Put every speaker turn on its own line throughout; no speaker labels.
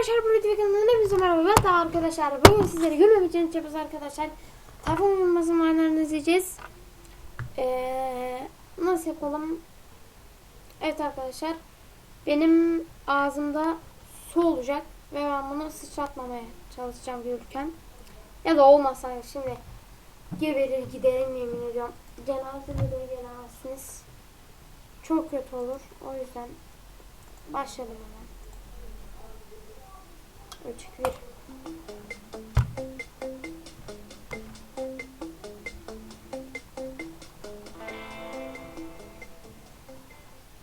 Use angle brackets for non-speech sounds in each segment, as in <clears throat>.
arkadaşlar bu video kanalına hepinize merhaba. Ben arkadaşlar bugün sizlere gülmem için yapacağız arkadaşlar. Takım olmasın varlarını izleyeceğiz. Ee, nasıl yapalım? Evet arkadaşlar. Benim ağzımda su olacak ve ben bunu sıçratmamaya çalışacağım yürürken. Ya da olmazsa şimdi geberir giderim yemin ediyorum. Cenazede de gelemezsiniz. Çok kötü olur. O yüzden başlayalım hemen. 3 1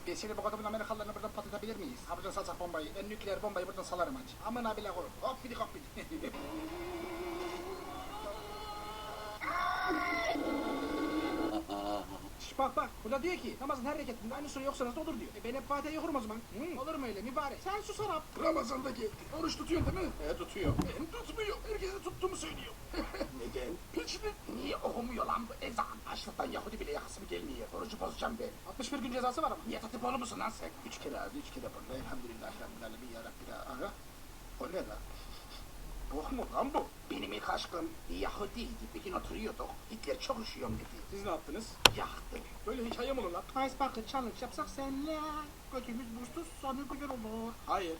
Biz şimdi bu kadının Amerikalılarını buradan patlatabilir miyiz? Ha buradan salsak bombayı. Ben nükleer bombayı buradan salarım aç. Aman abile koyun. Hop bidi hop bidi. <laughs> <laughs> Bak bak burada diyor ki namazın her rekatinde aynı sure yoksanız da olur diyor. E ben hep Fatiha'yı okurum o zaman. Hı, olur mu öyle mübarek? Sen sus Arap. Ramazan'da geldi. Oruç tutuyorsun değil mi? He tutuyor. Ben tutmuyor. Herkese tuttuğumu söylüyor. <laughs> Neden? Piçlik. Niye okumuyor lan bu ezan? Açlıktan Yahudi bile yakası mı gelmiyor? Orucu bozacağım ben. 61 gün cezası var ama. Niye tatip oğlu musun lan sen? Üç kere ağzı, üç kere burnu. Elhamdülillah Rabbil Alemin ya Rabbi. Aha. O ne lan? Bu mu lan bu? Benim ilk aşkım Yahudiydi. Bir gün oturuyorduk. Hitler çok üşüyorum dedi.
Siz ne yaptınız?
Yaktı.
Böyle hikaye mi olur lan?
Ice Bucket Challenge yapsak senle. Götümüz buzsuz sonu güzel olur.
Hayır.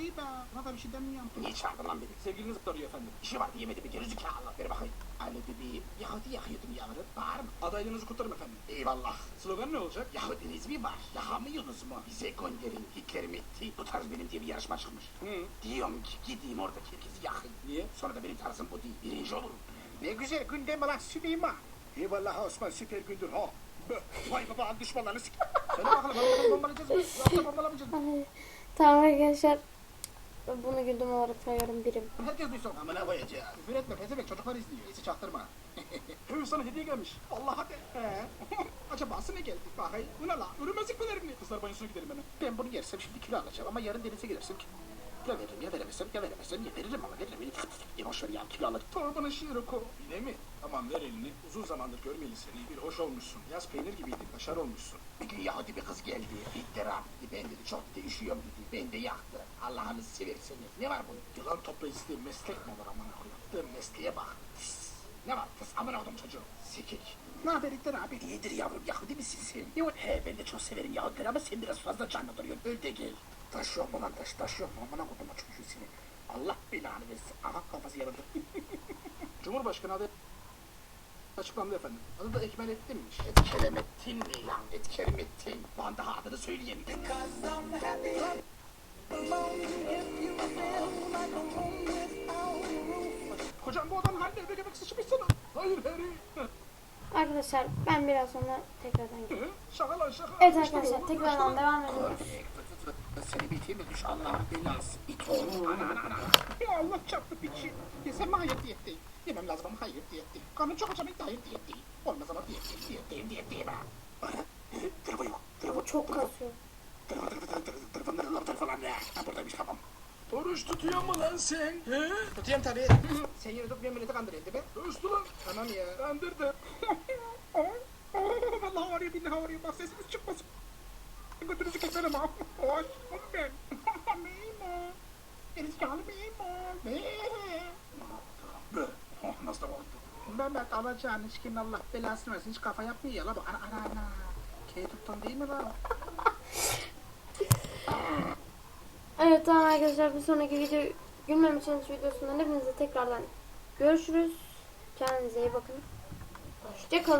İyi be. Buna da bir şey demiyorum. Niye çağırdın lan beni?
Sevgiliniz soruyor efendim.
İşi vardı yemedi bir gerizekalı. Ver bakayım. Hani bir Yahudi yakıyordum yavrum. Mı?
Adaylığınızı kutlarım efendim.
Eyvallah.
Slogan ne olacak?
Yahudiniz mi var? Yahamıyorsunuz mu? Bize gönderin. Hitler mi etti? Bu tarz benim diye bir yarışma çıkmış.
Hı.
Diyorum ki gideyim oradaki herkesi yakayım.
Niye?
Sonra da benim tarzım bu değil. Birinci olurum. Ne güzel gündem lan Süleyman. Eyvallah Osman süper gündür ha. Vay baba düşmanlarını sik.
Söyle bakalım bombalayacağız mı? Yoksa bombalamayacağız mı?
Tamam arkadaşlar. Bunu güldüm olarak sayıyorum birim.
Herkes duysun.
Amına koyacağız.
Küfür etme pezevenk çocuklar izliyor. Neyse çaktırma. <laughs> Öyle sana hediye gelmiş. Vallahi de. He. Acaba ne geldi? Bakayım. Bu ne la? Ürümezlik pelerini. Kızlar banyosuna gidelim hemen.
Ben bunu yersem şimdi kilo alacağım ama yarın denize gidersem ya veririm ya veremezsem ya veremezsem ya veririm ama veririm. Ya boş ver ya kilo alacağım.
Torbanın şiiri ko. Yine mi? Tamam ver elini. Uzun zamandır görmeyeli seni. Bir hoş olmuşsun. Yaz peynir gibiydin. Başar olmuşsun.
Bir <laughs> gün Yahudi bir kız geldi. Dedi. Ben dedi çok üşüyorum dedi. Ben de yaktı. Allah'ını severseniz. Ne var bunun?
Yılan toplayıcısı meslek mi olur koyayım?
Yaptığım mesleğe bak. Tıs. Ne var? Tıs amına oldum çocuğu. Sikik. Ne haber Hitler abi? İyidir yavrum. Yahudi misin sen? Yok. He ben de çok severim Yahudileri ama sen biraz fazla canlı duruyorsun. Öl de gel. Taşıyor mu lan taş? Taşıyor mu? Amına koydum o çocuğu seni. Allah belanı versin. Aha kafası yarıldı. <laughs>
Cumhurbaşkanı adı açıklandı efendim. Adı da Ekmelettin'miş.
Etkelemettin mi lan? Etkelemettin. Ben daha adını söyleyemedim.
Hocam bu adam halde eve göbek sıçmış sana. Hayır Harry.
Arkadaşlar ben biraz sonra tekrardan.
Hı? Şaka lan şaka.
Evet arkadaşlar tekrardan devam ediyoruz.
Seni bitirme düş Allah belası. İt oğlum. Ana ana ana.
bu. Ya Allah çarptı piçi. Yesem mi hayır diyetteyim. Yemem lazım ama hayır diyetteyim. Karnım çok acaba hayır diyetteyim. Olmaz ama diyetteyim.
Diyetteyim diyetteyim ha. Telefon yok. Telefon
Çok kasıyor.
Telefon telefon telefon telefon telefon telefon ne? Ha buradaymış tamam.
Oruç tutuyor mu lan sen? He?
Tutuyorum tabii. <clears throat> Sen yine tutmuyor milleti kandırıyorsun değil mi?
Dostum lan. Tamam ya. Kandırdım. <laughs> Vallahi var ya billahi var ya. Bak sesimiz çıkmasın. Götünüzü keserim ha. <laughs> Oy. Ben. <laughs> Mimo. Gerizekalı Mimo.
Bö. Oh nasıl da oldu? Mehmet alacağın işkin Allah belasını versin. Hiç kafa yapmıyor ya la bu. Ana ana ana. Key tuttun değil mi lan?
Evet tamam arkadaşlar bir sonraki video gülmem için videosundan hepinize tekrardan görüşürüz. Kendinize iyi bakın. Hoşçakalın.